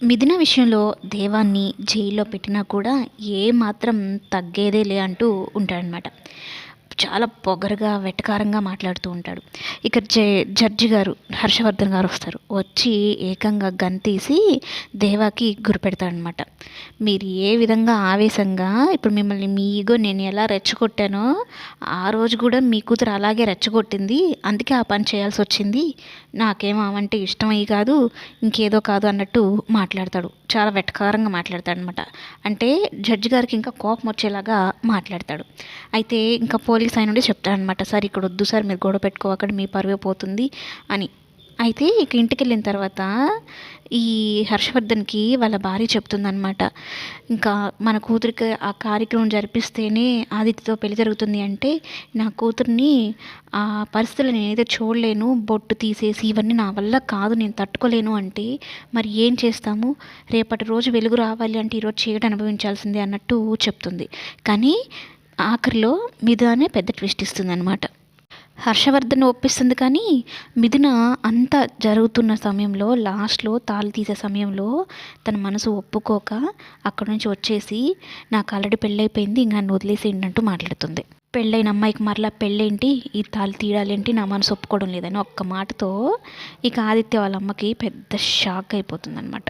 మిథున విషయంలో దేవాన్ని జైల్లో పెట్టినా కూడా ఏమాత్రం తగ్గేదేలే అంటూ ఉంటాడనమాట చాలా పొగరుగా వెటకారంగా మాట్లాడుతూ ఉంటాడు. ఇక జ జడ్జి గారు హర్షవర్ధన్ గారు వస్తారు. వచ్చి ఏకంగా గన్ తీసి దేవాకి గురిపెడతాడనమాట మీరు ఏ విధంగా ఆవేశంగా ఇప్పుడు మిమ్మల్ని మీ ఈగో నేను ఎలా రెచ్చగొట్టానో ఆ రోజు కూడా మీ కూతురు అలాగే రెచ్చగొట్టింది. అందుకే ఆ పని చేయాల్సి వచ్చింది. నాకేమంటే అవంటే ఇష్టమై కాదు ఇంకేదో కాదు అన్నట్టు మాట్లాడతాడు. చాలా వెటకారంగా మాట్లాడతాడు అనమాట అంటే జడ్జి గారికి ఇంకా కోపం వచ్చేలాగా మాట్లాడతాడు. అయితే ఇంకా పోలీస్ ఆయన నుండి చెప్తాడనమాట సార్ ఇక్కడ వద్దు సార్ మీరు గొడవ పెట్టుకోవక్కడ మీ పరువే పోతుంది అని. అయితే ఇక ఇంటికి వెళ్ళిన తర్వాత ఈ హర్షవర్ధన్కి వాళ్ళ భార్య చెప్తుందనమాట ఇంకా మన కూతురికి ఆ కార్యక్రమం జరిపిస్తేనే ఆదిత్యతో పెళ్ళి జరుగుతుంది అంటే నా కూతుర్ని ఆ పరిస్థితులు నేనైతే చూడలేను బొట్టు తీసేసి ఇవన్నీ నా వల్ల కాదు నేను తట్టుకోలేను అంటే మరి ఏం చేస్తాము? రేపటి రోజు వెలుగు రావాలి అంటే ఈరోజు చీకటి అనుభవించాల్సిందే అన్నట్టు చెప్తుంది. కానీ ఆఖరిలో మిథునే పెద్ద ట్విస్ట్ ఇస్తుంది అనమాట హర్షవర్ధన్ ఒప్పిస్తుంది కానీ మిథున అంత జరుగుతున్న సమయంలో లాస్ట్లో తాళి తీసే సమయంలో తన మనసు ఒప్పుకోక అక్కడ నుంచి వచ్చేసి నాకు ఆల్రెడీ పెళ్ళైపోయింది ఇంక నన్ను వదిలేసేయండి అంటూ మాట్లాడుతుంది. పెళ్ళైన అమ్మాయికి మరలా పెళ్ళేంటి? ఈ తాళి తీయాలేంటి నా మనసు ఒప్పుకోవడం లేదని ఒక్క మాటతో ఇక ఆదిత్య వాళ్ళ అమ్మకి పెద్ద షాక్ అయిపోతుంది అనమాట